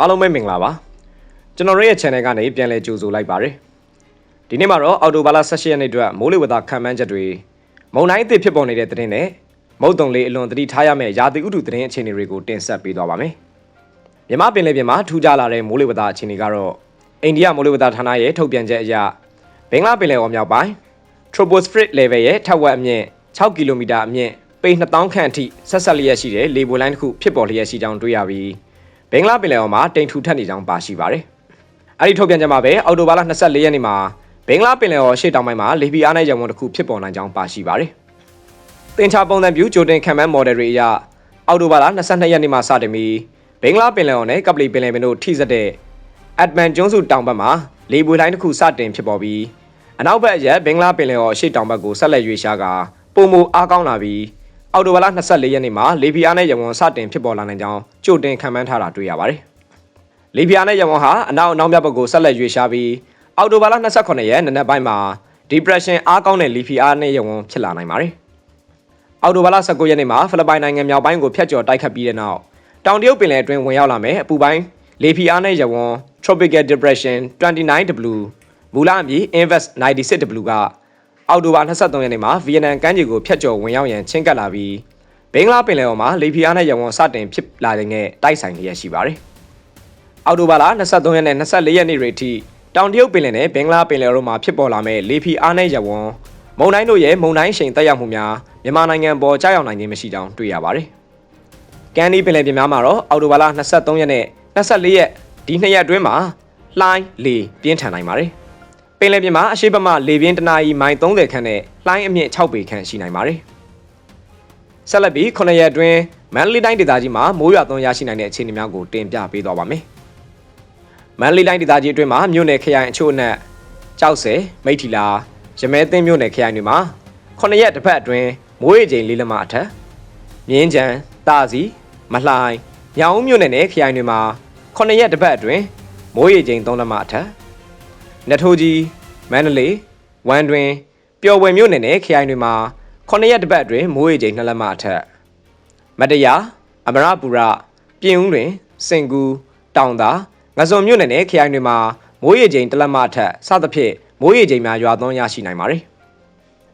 အားလုံးပဲမင်္ဂလာပါကျွန်တော်ရဲ့ channel ကနေပြန်လည်ကြိုဆိုလိုက်ပါရစေဒီနေ့မှာတော့အော်တိုဘာလ16ရက်နေ့အတွက်မိုးလေဝသခံမှန်းချက်တွေမုန်တိုင်းအသစ်ဖြစ်ပေါ်နေတဲ့သတင်းနဲ့မုတ်တုံလေးအလွန်သတိထားရမယ့်ရာသီဥတုသတင်းအခြေအနေတွေကိုတင်ဆက်ပေးသွားပါမယ်မြမပင်လယ်ပြင်မှာထူးခြားလာတဲ့မိုးလေဝသအခြေအနေကတော့အိန္ဒိယမိုးလေဝသဌာနရဲ့ထုတ်ပြန်ချက်အရဘင်္ဂလားပင်လယ်အော်မြောက်ပိုင်း tropospheric level ရဲ့ထက်ဝက်အမြင့်6ကီလိုမီတာအမြင့်ပေ2000ခန့်အထိဆက်ဆက်လျက်ရှိတဲ့လေပွေလိုင်းတစ်ခုဖြစ်ပေါ်လျက်ရှိကြောင်းတွေ့ရပြီး ဘင်္ဂလားပင်လယ်အော်မှာတိမ်ထူထပ်နေကြောင်းပါရှိပါတယ်။အဲဒီထုတ်ပြန်ချက်မှာပဲအော်တိုဘာလ24ရက်နေ့မှာဘင်္ဂလားပင်လယ်အော်ရှေ့တောင်ပိုင်းမှာလေပီအားနဲ့ရံဝန်တစ်ခုဖြစ်ပေါ်နိုင်ကြောင်းပါရှိပါတယ်။တင်ချပုံစံပြူဂျိုတင်ခံမန်းမော်ဒယ်တွေအရအော်တိုဘာလ22ရက်နေ့မှာစတင်ပြီးဘင်္ဂလားပင်လယ်အော်နဲ့ကပလီပင်လယ်ပင်တို့ထိစပ်တဲ့အက်ဒမန်ကျွန်းစုတောင်ဘက်မှာလေပွေလိုင်းတစ်ခုစတင်ဖြစ်ပေါ်ပြီးအနောက်ဘက်အရက်ဘင်္ဂလားပင်လယ်အော်အရှေ့တောင်ဘက်ကိုဆက်လက်ရွေ့ရှားကာပုံမူအားကောင်းလာပြီး အော်တိုဘာလ24ရက်နေ့မှာလေပီအားနဲ့ရံဝန်စတင်ဖြစ်ပေါ်လာနိုင်ကြောင်းကြိုတင်ခံမှန်းထားတာတွေ့ရပါတယ်။လေပီအားနဲ့ရံဝန်ဟာအနောက်အနောက်မြောက်ဘက်ကိုဆက်လက်ရွေ့ရှားပြီးအော်တိုဘာလ28ရက်နနက်ပိုင်းမှာ depression အားကောင်းတဲ့လေပီအားနဲ့ရံဝန်ဖြစ်လာနိုင်ပါတယ်။အော်တိုဘာလ19ရက်နေ့မှာဖိလစ်ပိုင်နိုင်ငံမြောက်ပိုင်းကိုဖျက်ကျော်တိုက်ခတ်ပြီးတဲ့နောက်တောင်တရုတ်ပင်လယ်အတွင်းဝင်ရောက်လာမယ်အပူပိုင်းလေပီအားနဲ့ရံဝန် tropical depression 29W မူလအမည် Invest 96W က အောက်တိုဘာ23ရက်နေ့မှာဗီယက်နမ်ကမ်းခြေကိုဖျက်ကျော်ဝင်ရောက်ရန်ချင်းကပ်လာပြီးဘင်္ဂလားပင်လယ်အော်မှာလေဖီအားနဲ့ရဝံစတင်ဖြစ်လာတဲ့နဲ့တိုက်ဆိုင်လျက်ရှိပါတယ်။အောက်တိုဘာလ23ရက်နဲ့24ရက်နေ့တွေထိတောင်တရုတ်ပင်လယ်နဲ့ဘင်္ဂလားပင်လယ်တို့မှာဖြစ်ပေါ်လာမဲ့လေဖီအားနဲ့ရဝံမုန်တိုင်းတို့ရဲ့မုန်တိုင်းရှိန်တက်ရောက်မှုများမြန်မာနိုင်ငံပေါ်ကြားရောက်နိုင်ခြင်းမရှိကြောင်းတွေ့ရပါတယ်။ကန်ဒီပင်လယ်ပြင်များမှာတော့အောက်တိုဘာလ23ရက်နဲ့24ရက်ဒီနှစ်ရက်အတွင်းမှာလှိုင်းလေပြင်းထန်နိုင်ပါတယ်။ ပင်လယ်ပြင်မှာအရှိတ်ဘက်မှလေပြင်းတနာရီမိုင်30ခန့်နဲ့လှိုင်းအမြင့်6ပေခန့်ရှိနိုင်ပါတယ်။ဆက်လက်ပြီး9ရက်အတွင်းမန္တလေးတိုင်းဒေသကြီးမှာမိုးရွာသွန်းရရှိနိုင်တဲ့အခြေအနေများကိုတင်ပြပေးသွားပါမယ်။မန္တလေးတိုင်းဒေသကြီးအတွင်းမှာမြို့နယ်ခရိုင်အချို့အနက်ကြောက်စဲမိထီလာရမဲသိန်းမြို့နယ်ခရိုင်တွေမှာ9ရက်တစ်ပတ်အတွင်းမိုးရေချိန်လေးလက်မအထက်မြင်းကြံတာစီမလှိုင်းညောင်ဦးမြို့နယ်နဲ့ခရိုင်တွေမှာ9ရက်တစ်ပတ်အတွင်းမိုးရေချိန်3လက်မအထက် နထိုးကြီးမန္တလေးဝမ်တွင်ပျော်ဝယ်မြို့နယ်နဲ့ခရိုင်တွေမှာ9ရက်တစ်ပတ်အတွင်းမိုးရေချိန်2လက်မအထက်မတရာအမရပူရပြင်ဦးတွင်စင်ကူတောင်သာငစုံမြို့နယ်နဲ့ခရိုင်တွေမှာမိုးရေချိန်1လက်မအထက်စသဖြင့်မိုးရေချိန်များရွာသွန်းရရှိနိုင်ပါတယ်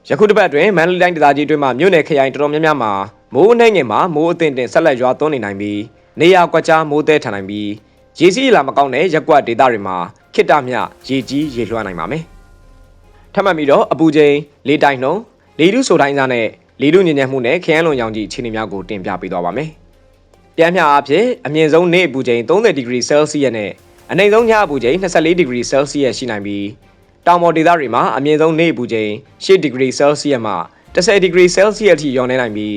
ယခုတစ်ပတ်အတွင်းမန္တလေးတိုင်းဒေသကြီးအတွင်းမှာမြို့နယ်ခရိုင်တော်တော်များများမှာမိုးအနှဲငယ်မှာမိုးအသင့်တင်ဆက်လက်ရွာသွန်းနေနိုင်ပြီးနေရာကွက်ကြားမိုးသည်ထန်နိုင်ပြီးရေစီးလာမကောင်းတဲ့ရက်ကွက်ဒေသတွေမှာ ခိတ္တမြရေကြီးရေလွှမ်းနိုင်ပါမယ်။ထပ်မံပြီးတော့အပူချိန်လေတိုင်နှုံလေထုဆိုတိုင်းစားနဲ့လေထုညဉ့်ညံ့မှုနဲ့ခရမ်းလွန်ရောင်ကြီးအခြေအနေများကိုတင်ပြပေးသွားပါမယ်။ပြန်မြအားဖြင့်အမြင့်ဆုံးနေ့အပူချိန်30ဒီဂရီဆဲလ်စီယပ်နဲ့အနိမ့်ဆုံးညအပူချိန်24ဒီဂရီဆဲလ်စီယပ်ရှိနိုင်ပြီးတောင်ပေါ်ဒေသတွေမှာအမြင့်ဆုံးနေ့အပူချိန်10ဒီဂရီဆဲလ်စီယပ်မှ10ဒီဂရီဆဲလ်စီယပ်ထိလျော့နေနိုင်ပြီး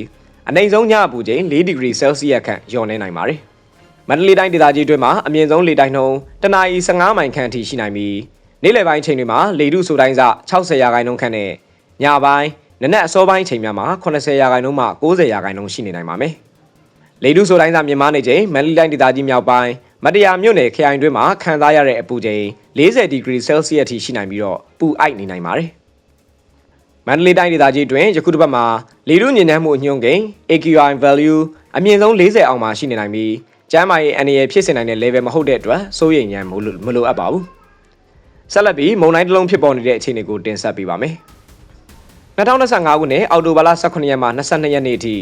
အနိမ့်ဆုံးညအပူချိန်4ဒီဂရီဆဲလ်စီယပ်ခန့်လျော့နေနိုင်ပါတယ်။ မန္တလေးတိုင်းဒေသကြီးအတွင်းမှာအမြင့်ဆုံးလေတိုက်နှုန်းတနအီ15မိုင်ခန့်အထိရှိနိုင်ပြီးနေ့လယ်ပိုင်းချိန်တွေမှာလေထုဆိုတိုင်းစ60ရာခိုင်နှုန်းခန့်နဲ့ညပိုင်းနနက်အစောပိုင်းချိန်များမှာ80ရာခိုင်နှုန်းမှ90ရာခိုင်နှုန်းရှိနေနိုင်ပါမယ်။လေထုဆိုတိုင်းစမြင့်မားနေချိန်မန္တလေးတိုင်းဒေသကြီးမြောက်ပိုင်းမတရားမြို့နယ်ခရိုင်တွင်းမှာခံစားရတဲ့အပူချိန်40ဒီဂရီဆဲလ်စီယပ်ထိရှိနိုင်ပြီးတော့ပူအိုက်နေနိုင်ပါတယ်။မန္တလေးတိုင်းဒေသကြီးတွင်ယခုတစ်ပတ်မှာလေထုညဉ့်နှမ်းမှုအညွှန်းကိန်း AQI value အမြင့်ဆုံး40အောင်မှာရှိနေနိုင်ပြီး ကျမ်းမာရေးအန္တရာယ်ဖြစ်စေနိုင်တဲ့ level မဟုတ်တဲ့အတွက်စိုးရိမ်ရန်မလိုအပ်ပါဘူးဆက်လက်ပြီးမုံတိုင်းတစ်လုံးဖြစ်ပေါ်နေတဲ့အခြေအနေကိုတင်ဆက်ပေးပါမယ်2025ခုနှစ်အောက်တိုဘာလ18ရက်မှ22ရက်နေ့အထိ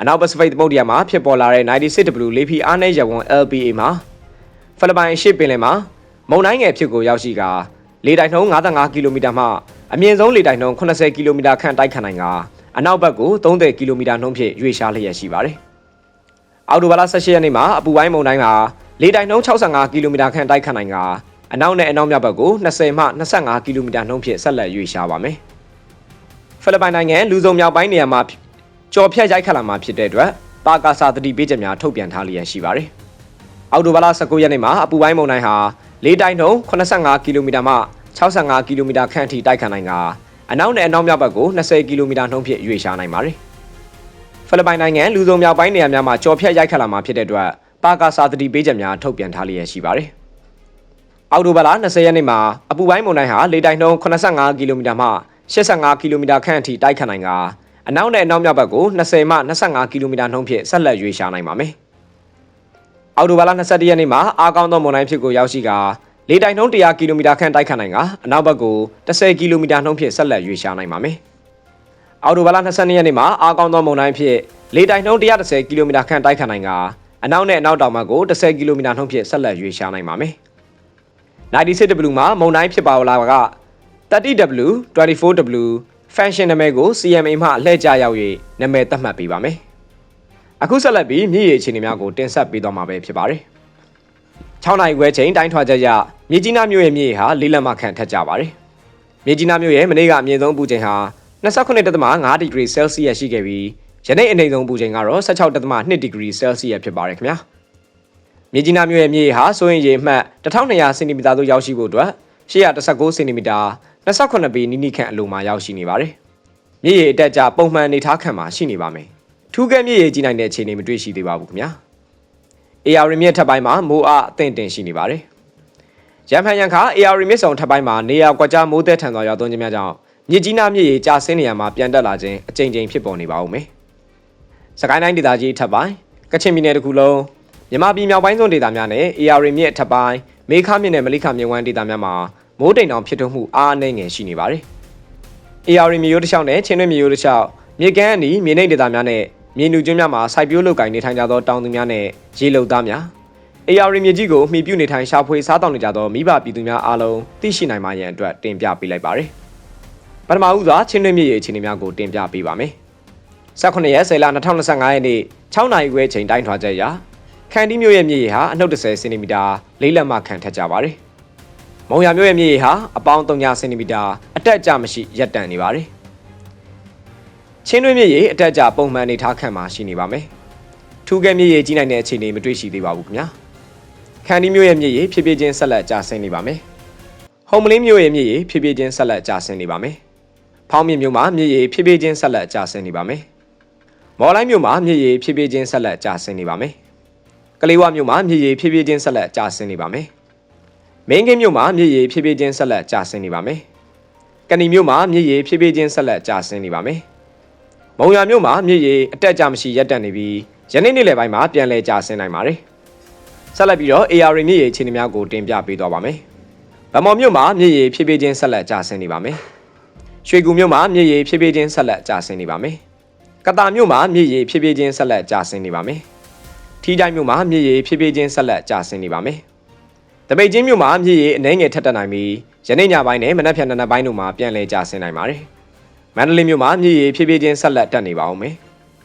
အနောက်ပစိဖိတ်သမုဒ္ဒရာမှာဖြစ်ပေါ်လာတဲ့ 96W လေဖီအားနဲ့ရဝံ LPA မှာဖိလစ်ပိုင်ရှေ့ပင်လယ်မှာမုန်တိုင်းငယ်ဖြစ်ကိုရောက်ရှိကာလေတိုက်နှုန်း55ကီလိုမီတာမှအမြင့်ဆုံးလေတိုက်နှုန်း80ကီလိုမီတာခန့်တိုက်ခတ်နိုင်ကာအနောက်ဘက်ကို30ကီလိုမီတာနှုန်းဖြင့်ရွေ့ရှားလျက်ရှိပါတယ်။ အော်တိုဘာလ18ရက်နေ့မှာအပူပိုင်းမုန်တိုင်းကလေတိုက်နှုန်း65ကီလိုမီတာခန့်တိုက်ခတ်နိုင်ကအနောက်နဲ့အနောက်မြောက်ဘက်ကို20မှ25ကီလိုမီတာနှုန်းဖြင့်ဆက်လက်ရွေ့ရှားပါမယ်။ဖိလစ်ပိုင်နိုင်ငံလူစုံမြောက်ပိုင်းနေရာမှာကြော်ဖြတ်ရိုက်ခတ်လာမှာဖြစ်တဲ့အတွက်ပါကာစာတတိပေးချက်များထုတ်ပြန်ထားလျက်ရှိပါတယ်။အော်တိုဘာလ19ရက်နေ့မှာအပူပိုင်းမုန်တိုင်းဟာလေတိုက်နှုန်း85ကီလိုမီတာမှ65ကီလိုမီတာခန့်အထိတိုက်ခတ်နိုင်ကအနောက်နဲ့အနောက်မြောက်ဘက်ကို20ကီလိုမီတာနှုန်းဖြင့်ရွေ့ရှားနိုင်ပါတယ်။ ဖိလစ်ပိုင်နိုင်ငံလူစုံမြောက်ပိုင်းနေရာများမှာကြော်ဖြတ်ရိုက်ခတ်လာမှာဖြစ်တဲ့အတွက်ပါကာစာသတိပေးချက်များထုတ်ပြန်ထားလျက်ရှိပါတယ်။အော်တိုဘာလ20ရက်နေ့မှာအပူပိုင်းမုန်တိုင်းဟာလေတိုက်နှုန်း85ကီလိုမီတာမှ85ကီလိုမီတာခန့်အထိတိုက်ခတ်နိုင်ကအနောက်နဲ့အနောက်မြောက်ဘက်ကို20မှ25ကီလိုမီတာနှုန်းဖြင့်ဆက်လက်ရွေ့ရှားနိုင်ပါမယ်။အော်တိုဘာလ22ရက်နေ့မှာအားကောင်းသောမုန်တိုင်းဖြစ်ကိုရောက်ရှိကာလေတိုင်နှုန်း100ကီလိုမီတာခန့်တိုက်ခတ်နိုင်ကအနောက်ဘက်ကို10ကီလိုမီတာနှုန်းဖြင့်ဆက်လက်ရွေ့ရှားနိုင်ပါမယ်။ အော်တိုဘာလ22ရက်နေ့မှာအားကောင်းသောမုန်တိုင်းဖြစ်လေတိုင်နှုန်း130ကီလိုမီတာခန့်တိုက်ခတ်နိုင်ကအနောက်နဲ့အနောက်တောင်ဘက်ကို10ကီလိုမီတာနှုန်းဖြင့်ဆက်လက်ရွေ့ရှားနိုင်ပါမယ်။ 96W မှာမုန်တိုင်းဖြစ်ပါလာက 30W 24W function နာမည်ကို CMA မှလှည့်ကြရောက်၍နာမည်သတ်မှတ်ပေးပါမယ်။အခုဆက်လက်ပြီးမြည်ရည်အခြေအနေများကိုတင်ဆက်ပေးသွားမှာပဲဖြစ်ပါတယ်။6နိုင်ခွဲချိန်တိုင်းထွာချက်ရမြေကြီးနားမြို့ရဲ့မြေဟာလေးလက်မခန့်ထက်ကြပါတယ်။မြေကြီးနားမြို့ရဲ့မနေ့ကအမြင့်ဆုံးပူချိန်ဟာ 29.5ဒီဂရီဆဲလ်စီယပ်ရှိခဲ့ပြီးယနေ့အနိမ့်ဆုံးပူချိန်ကတော့16.2ဒီဂရီဆဲလ်စီယပ်ဖြစ်ပါတယ်ခင်ဗျာ။မြေကြီးနားမြို့ရဲ့မြေဟာဆိုရင်ရေမှတ်1200စင်တီမီတာသို့ရောက်ရှိဖို့အတွက်119စင်တီမီတာ28ပေနီးနီးခန့်အလိုမှာရောက်ရှိနေပါတယ်။မြေရေအတက်ကြပုံမှန်နေထားခံမှာရှိနေပါမယ်။ထူးကဲမြေရေကြီးနိုင်တဲ့အခြေအနေမတွေ့ရှိသေးပါဘူးခင်ဗျာ။ AR မြစ်ထပ်ပိုင်းမှာမိုးအားအသင့်တင်ရှိနေပါတယ်။ရန်ဖန်ရန်ခါ AR မြစ်ဆောင်ထပ်ပိုင်းမှာနေရာကွက်ကြားမိုးသက်ထန်သောရောက်သွန်းခြင်းများကြောင့် မြစ်ကြီးနားမြေရေကျဆင်းနေရမှာပြန်တက်လာခြင်းအကြိမ်ကြိမ်ဖြစ်ပေါ်နေပါဦးမယ်။စကိုင်းတိုင်းဒေသကြီးထပ်ပိုင်းကချင်ပြည်နယ်တစ်ခုလုံးမြန်မာပြည်မြောက်ပိုင်းစွန်းဒေသများနဲ့ AR မြစ်ထပ်ပိုင်းမေခမြစ်နဲ့မလိခမြစ်ဝမ်းဒေသများမှာမိုးတိမ်တောင်ဖြစ်ထွန်းမှုအားအနှဲငယ်ရှိနေပါတယ်။ AR မြေရိုးတစ်လျှောက်နဲ့ချင်းတွင်းမြေရိုးတစ်လျှောက်မြေကမ်းအနီးမြေနိမ့်ဒေသများနဲ့မြေနူကျွန်းများမှာစိုက်ပျိုးလုပ်ကိုင်နေထိုင်ကြသောတောင်သူများနဲ့ရေလုံသားများ AR မြေကြီးကိုမှီပြုနေထိုင်ရှာဖွေစားတောင်းနေကြသောမိဘပြည်သူများအားလုံးသိရှိနိုင်မှရန်အတွက်တင်ပြပေးလိုက်ပါတယ်။ ပထမဦးစွာချင်းတွင်းမြေရေအခြေအနေများကိုတင်ပြပေးပါမယ်။18ရက်10လ2025ရက်နေ့6နာရီခွဲချိန်တိုင်းထွာချက်ရာခန်တီမြို့ရဲ့မြေရေဟာအနှုတ်30စင်တီမီတာလေးလက်မခန့်ထက်ကြပါတယ်။မုံရမြို့ရဲ့မြေရေဟာအပေါင်း3စင်တီမီတာအတက်အကျမရှိရပ်တန့်နေပါတယ်။ချင်းတွင်းမြေရေအတက်အကျပုံမှန်နေထားခန့်မှာရှိနေပါမယ်။ထူးကဲမြေရေကြီးနိုင်တဲ့အခြေအနေမတွေ့ရှိသေးပါဘူးခင်ဗျာ။ခန်တီမြို့ရဲ့မြေရေဖြည်းဖြည်းချင်းဆက်လက်ကျဆင်းနေပါမယ်။ဟုံမလင်းမြို့ရဲ့မြေရေဖြည်းဖြည်းချင်းဆက်လက်ကျဆင်းနေပါမယ်။ ဖောင်းမြင့်မြို့မှာမြေရေဖြည်းဖြည်းချင်းဆက်လက်ကျဆင်းနေပါမယ်။မော်လိုင်းမြို့မှာမြေရေဖြည်းဖြည်းချင်းဆက်လက်ကျဆင်းနေပါမယ်။ကလေးဝမြို့မှာမြေရေဖြည်းဖြည်းချင်းဆက်လက်ကျဆင်းနေပါမယ်။မင်းကင်းမြို့မှာမြေရေဖြည်းဖြည်းချင်းဆက်လက်ကျဆင်းနေပါမယ်။ကဏီမြို့မှာမြေရေဖြည်းဖြည်းချင်းဆက်လက်ကျဆင်းနေပါမယ်။မုံရွာမြို့မှာမြေရေအတက်အကျမရှိရပ်တန့်နေပြီးယနေ့နေ့လယ်ပိုင်းမှာပြန်လည်ကျဆင်းနိုင်ပါတယ်။ဆက်လက်ပြီးတော့ AR မြေရေအခြေအနေများကိုတင်ပြပေးသွားပါမယ်။ဗမော်မြို့မှာမြေရေဖြည်းဖြည်းချင်းဆက်လက်ကျဆင်းနေပါမယ်။ ရွှေကူမြို့မှာမြေရေဖြည်းဖြည်းချင်းဆက်လက်ကျဆင်းနေပါမယ်။ကတာမြို့မှာမြေရေဖြည်းဖြည်းချင်းဆက်လက်ကျဆင်းနေပါမယ်။ထီးတိုင်းမြို့မှာမြေရေဖြည်းဖြည်းချင်းဆက်လက်ကျဆင်းနေပါမယ်။တပိတ်ချင်းမြို့မှာမြေရေအနှဲငယ်ထက်တက်နိုင်ပြီးယနေ့ညပိုင်းနဲ့မနက်ဖြန်နံနက်ပိုင်းတို့မှာပြန်လည်ကျဆင်းနိုင်ပါတယ်။မန္တလေးမြို့မှာမြေရေဖြည်းဖြည်းချင်းဆက်လက်တက်နေပါအောင်မယ်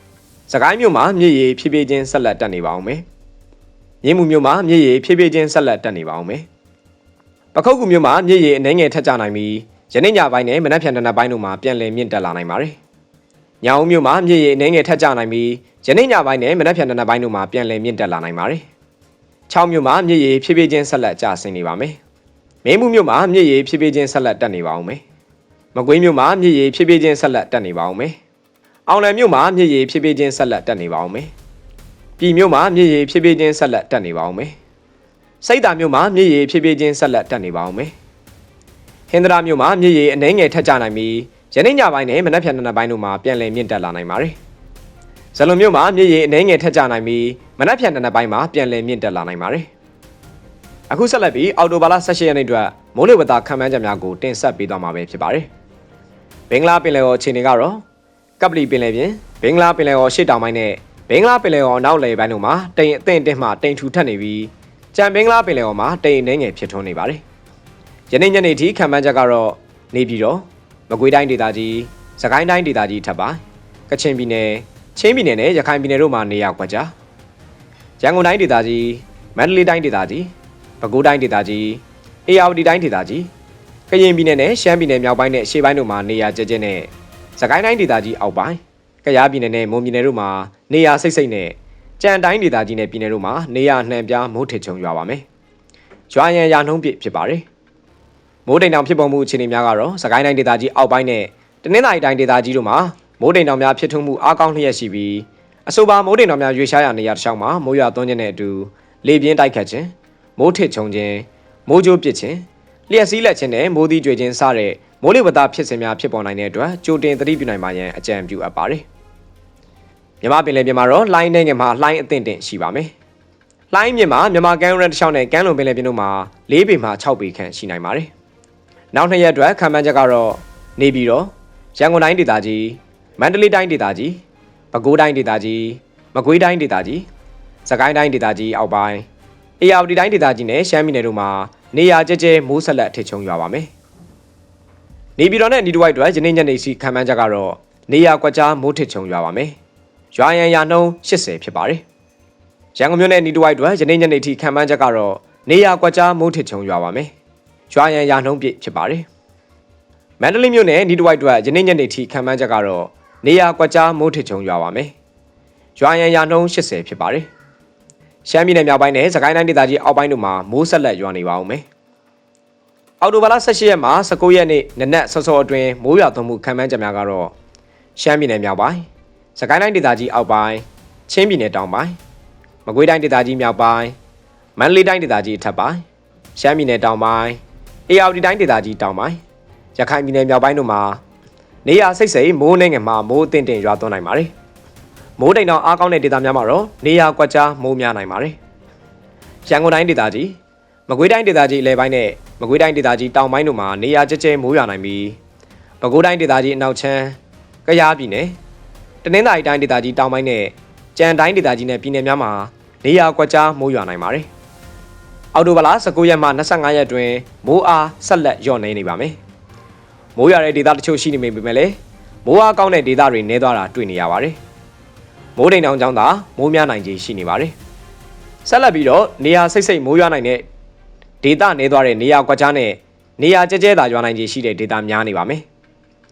။စကိုင်းမြို့မှာမြေရေဖြည်းဖြည်းချင်းဆက်လက်တက်နေပါအောင်မယ်။မြင်းမှုမြို့မှာမြေရေဖြည်းဖြည်းချင်းဆက်လက်တက်နေပါအောင်မယ်။ပခုတ်ကူမြို့မှာမြေရေအနှဲငယ်ထက်ကြနိုင်ပြီး ယနေ့ညပိုင်းနဲ့မနက်ဖြန်နံနက်ပိုင်းတို့မှာပြန်လည်မြင့်တက်လာနိုင်ပါတယ်။ညောင်ဦးမြို့မှာမြေရေအနှဲငယ်ထက်ကြနိုင်ပြီးယနေ့ညပိုင်းနဲ့မနက်ဖြန်နံနက်ပိုင်းတို့မှာပြန်လည်မြင့်တက်လာနိုင်ပါတယ်။ချောင်းမြို့မှာမြေရေဖြည်းဖြည်းချင်းဆက်လက်ကျဆင်းနေပါမယ်။မင်းမှုမြို့မှာမြေရေဖြည်းဖြည်းချင်းဆက်လက်တက်နေပါအောင်မယ်။မကွေးမြို့မှာမြေရေဖြည်းဖြည်းချင်းဆက်လက်တက်နေပါအောင်မယ်။အောင်လံမြို့မှာမြေရေဖြည်းဖြည်းချင်းဆက်လက်တက်နေပါအောင်မယ်။ပြည်မြို့မှာမြေရေဖြည်းဖြည်းချင်းဆက်လက်တက်နေပါအောင်မယ်။စိတ်တာမြို့မှာမြေရေဖြည်းဖြည်းချင်းဆက်လက်တက်နေပါအောင်မယ်။ ဟင်္ဒရာမြို့မှာမြေရေအနှဲငယ်ထက်ကြနိုင်ပြီးယနေ့ညပိုင်းနဲ့မနက်ဖြန်နံနက်ပိုင်းတို့မှာပြန်လည်မြင့်တက်လာနိုင်ပါတယ်။ဇလုံမြို့မှာမြေရေအနှဲငယ်ထက်ကြနိုင်ပြီးမနက်ဖြန်နံနက်ပိုင်းမှာပြန်လည်မြင့်တက်လာနိုင်ပါတယ်။အခုဆက်လက်ပြီးအော်တိုဘာလ18ရက်နေ့အတွက်မိုးလေဝသခန့်မှန်းချက်များကိုတင်ဆက်ပေးသွားမှာပဲဖြစ်ပါတယ်။ဘင်္ဂလားပင်လယ်ော်အခြေအနေကတော့ကပလီပင်လယ်ပြင်ဘင်္ဂလားပင်လယ်ော်ရှေ့တောင်ပိုင်းနဲ့ဘင်္ဂလားပင်လယ်ော်နောက်လယ်ပိုင်းတို့မှာတိမ်အသင့်အင့်မှတိမ်ထူထပ်နေပြီးကြံဘင်္ဂလားပင်လယ်ော်မှာတိမ်အနှဲငယ်ဖြစ်ထွန်းနေပါတယ်။ ယနေ့ညနေထိခန့်မှန်းချက်ကတော့နေပြည်တော်မကွေးတိုင်းဒေသကြီးစကိုင်းတိုင်းဒေသကြီးထပ်ပါကချင်ပြည်နယ်ချင်းပြည်နယ်နဲ့ရခိုင်ပြည်နယ်တို့မှာနေရာကွက်ကြားရန်ကုန်တိုင်းဒေသကြီးမန္တလေးတိုင်းဒေသကြီးပဲခူးတိုင်းဒေသကြီးအေရဝတီတိုင်းဒေသကြီးကရင်ပြည်နယ်နဲ့ရှမ်းပြည်နယ်မြောက်ပိုင်းနဲ့အရှေ့ပိုင်းတို့မှာနေရာကျကျနဲ့စကိုင်းတိုင်းဒေသကြီးအောက်ပိုင်းကယားပြည်နယ်နဲ့မွန်ပြည်နယ်တို့မှာနေရာစိတ်စိတ်နဲ့ကြံတိုင်းဒေသကြီးနဲ့ပြည်နယ်တို့မှာနေရာနှံပြားမိုးထစ်ချုံရွာပါမယ်ရွာရန်ရာနှုံးပြည့်ဖြစ်ပါတယ် မိုးတိမ်တောင်ဖြစ်ပေါ်မှုအခြေအနေများကတော့စကိုင်းတိုင်းဒေသကြီးအောက်ပိုင်းနဲ့တနင်္သာရီတိုင်းဒေသကြီးတို့မှာမိုးတိမ်တောင်များဖြစ်ထွန်းမှုအားကောင်းလျက်ရှိပြီးအဆိုပါမိုးတိမ်တောင်များရွေရှားရာနေရာတစ်လျှောက်မှာမိုးရွာသွန်းခြင်းနဲ့အတူလေပြင်းတိုက်ခတ်ခြင်းမိုးထစ်ချုံခြင်းမိုးကြိုးပစ်ခြင်းလျှက်စီးလက်ခြင်းနဲ့မိုးသီးကြွေခြင်းစတဲ့မိုးလေဝသဖြစ်စဉ်များဖြစ်ပေါ်နိုင်တဲ့အတွက်ကြိုတင်သတိပြုနိုင်ပါရန်အကြံပြုအပ်ပါတယ်မြမပင်လယ်ပြင်မှာတော့လှိုင်းနေငယ်မှာလှိုင်းအသင့်တင်ရှိပါမယ်။လှိုင်းမြင့်မှာမြန်မာကမ်းရိုးတန်းတစ်လျှောက်နဲ့ကမ်းလွန်ပင်လယ်ပြင်တို့မှာ၄ပေမှ6ပေခန့်ရှိနိုင်ပါတယ်။ နောက်နှစ်ရက်အတွက်ခံမှန်းချက်ကတော့နေပြည်တော်ရန်ကုန်တိုင်းဒေသကြီးမန္တလေးတိုင်းဒေသကြီးပဲခူးတိုင်းဒေသကြီးမကွေးတိုင်းဒေသကြီးစကိုင်းတိုင်းဒေသကြီးအောက်ပိုင်းအေရဝတီတိုင်းဒေသကြီးနဲ့ရှမ်းပြည်နယ်တို့မှာနေရာကျကျမိုးဆက်လက်ထစ်ချုံရွာပါမယ်။နေပြည်တော်နဲ့နီတဝိုက်အတွက်ယနေ့ညနေစီခံမှန်းချက်ကတော့နေရာကွက်ကြားမိုးထစ်ချုံရွာပါမယ်။ရွာရန်ရာနှုန်း80ဖြစ်ပါတယ်။ရန်ကုန်မြို့နယ်နီတဝိုက်အတွက်ယနေ့ညနေထိခံမှန်းချက်ကတော့နေရာကွက်ကြားမိုးထစ်ချုံရွာပါမယ်။ ရွာရန်ရာနှုန်းပြည့်ဖြစ်ပါတယ်။မန္တလေးမြို့နယ်နီတဝိုက်အတွက်ယနေ့ညနေထိခံမှန်းချက်ကတော့နေရာကွက်ကြားမိုးထစ်ချုံရွာပါမယ်။ရွာရန်ရာနှုန်း80ဖြစ်ပါတယ်။ရှမ်းပြည်နယ်မြောက်ပိုင်းနဲ့စကိုင်းတိုင်းဒေသကြီးအောက်ပိုင်းတို့မှာမိုးဆက်လက်ရွာနေပါဦးမယ်။အော်တိုဘာလ18ရက်မှ19ရက်နေ့နနက်စောစောအတွင်းမိုးရွာသွန်းမှုခံမှန်းချက်များကတော့ရှမ်းပြည်နယ်မြောက်ပိုင်းစကိုင်းတိုင်းဒေသကြီးအောက်ပိုင်းချင်းပြည်နယ်တောင်ပိုင်းမကွေးတိုင်းဒေသကြီးမြောက်ပိုင်းမန္တလေးတိုင်းဒေသကြီးအထက်ပိုင်းရှမ်းပြည်နယ်တောင်ပိုင်း အေရဝတီတိုင်းဒေသကြီးတောင်ပိုင်းရခိုင်ပြည်နယ်မြောက်ပိုင်းတို့မှာနေရာစိတ်စိတ်မိုးနှင်းငယ်မှာမိုးအသင့်တင်ရွာသွန်းနိုင်ပါတယ်။မိုးတိမ်တောင်အားကောင်းတဲ့ဒေသများမှာတော့နေရာကွက်ကြားမိုးများနိုင်ပါတယ်။ရန်ကုန်တိုင်းဒေသကြီးမကွေးတိုင်းဒေသကြီးအလဲပိုင်းနဲ့မကွေးတိုင်းဒေသကြီးတောင်ပိုင်းတို့မှာနေရာကျကျမိုးရွာနိုင်ပြီးပဲခူးတိုင်းဒေသကြီးအနောက်ချမ်းကယားပြည်နယ်တနင်္သာရီတိုင်းဒေသကြီးတောင်ပိုင်းနဲ့ကြံတိုင်းဒေသကြီးနဲ့ပြည်နယ်များမှာနေရာကွက်ကြားမိုးရွာနိုင်ပါတယ်။ အော်တိုဘလာ19ရက်မှ25ရက်တွင်မိုးအားဆက်လက်လျော့နေနေပါမယ်။မိုးရွာတဲ့ဒေသတချို့ရှိနေပေမဲ့လည်းမိုးအားကောင်းတဲ့ဒေသတွေနည်းသွားတာတွေ့နေရပါတယ်။မိုးတိမ်တောင်ကြောင့်သာမိုးများနိုင်ခြေရှိနေပါတယ်။ဆက်လက်ပြီးတော့နေရာစိတ်စိတ်မိုးရွာနိုင်တဲ့ဒေသနည်းသွားတဲ့နေရာကွက်ကြားနဲ့နေရာကျဲကျဲသာရွာနိုင်ခြေရှိတဲ့ဒေသများနေပါမယ်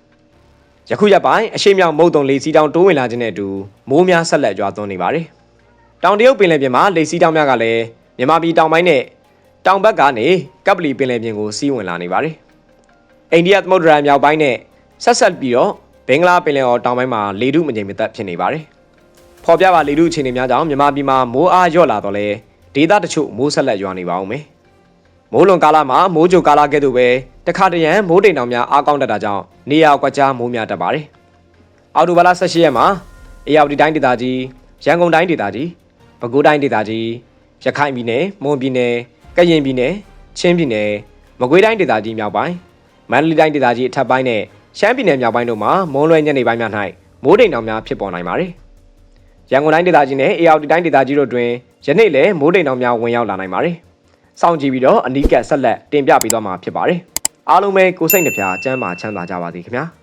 ။ယခုရက်ပိုင်းအရှိမြောက်မုတ်တုံလေစီတောင်တိုးဝင်လာခြင်းနဲ့အတူမိုးများဆက်လက်ရွာသွန်းနေပါတယ်။တောင်တရုတ်ပင်လယ်ပြင်မှာလေစီတောင်များကလည်း မြန်မာပြည်တောင်ပိုင်းနဲ့တောင်ဘက်ကနေကပ်ပလီပင်လယ်ပြင်ကိုစီးဝင်လာနေပါတယ်။အိန္ဒိယသမုဒ္ဒရာမြောက်ပိုင်းနဲ့ဆက်ဆက်ပြီးတော့ဘင်္ဂလားပင်လယ်အော်တောင်ပိုင်းမှာလေထုမငြိမ်မသက်ဖြစ်နေပါတယ်။ဖော်ပြပါလေထုအခြေအနေများကြောင့်မြန်မာပြည်မှာမိုးအားလျော့လာတော့လဲဒေသတချို့မိုးဆက်လက်ရွာနေပါဦးမယ်။မိုးလွန်ကာလမှာမိုးကြိုကာလကဲ့သို့ပဲတခါတရံမိုးတိမ်တောင်များအားကောင်းတတ်တာကြောင့်နေရာကွက်ကြားမိုးများတတ်ပါတယ်။အော်တိုဘာလ18ရက်မှာအေရဝတီတိုင်းဒေသကြီးရန်ကုန်တိုင်းဒေသကြီးပဲခူးတိုင်းဒေသကြီး ရခိုင်ပြည်နယ်မွန်ပြည်နယ်ကရင်ပြည်နယ်ချင်းပြည်နယ်မကွေးတိုင်းဒေသကြီးမြောက်ပိုင်းမန္တလေးတိုင်းဒေသကြီးအထက်ပိုင်းနဲ့ရှမ်းပြည်နယ်မြောက်ပိုင်းတို့မှာမွန်းလွဲညနေပိုင်းများ၌မိုးတိမ်တောင်များဖြစ်ပေါ်နိုင်ပါတယ်။ရန်ကုန်တိုင်းဒေသကြီးနဲ့အေရဝတီတိုင်းဒေသကြီးတို့တွင်ယနေ့လည်းမိုးတိမ်တောင်များဝင်ရောက်လာနိုင်ပါတယ်။စောင့်ကြည့်ပြီးတော့အနီးကပ်ဆက်လက်တင်ပြပေးသွားမှာဖြစ်ပါတယ်။အားလုံးပဲကိုယ်စိတ်နှပြချမ်းသာချမ်းသာကြပါစေခင်ဗျာ။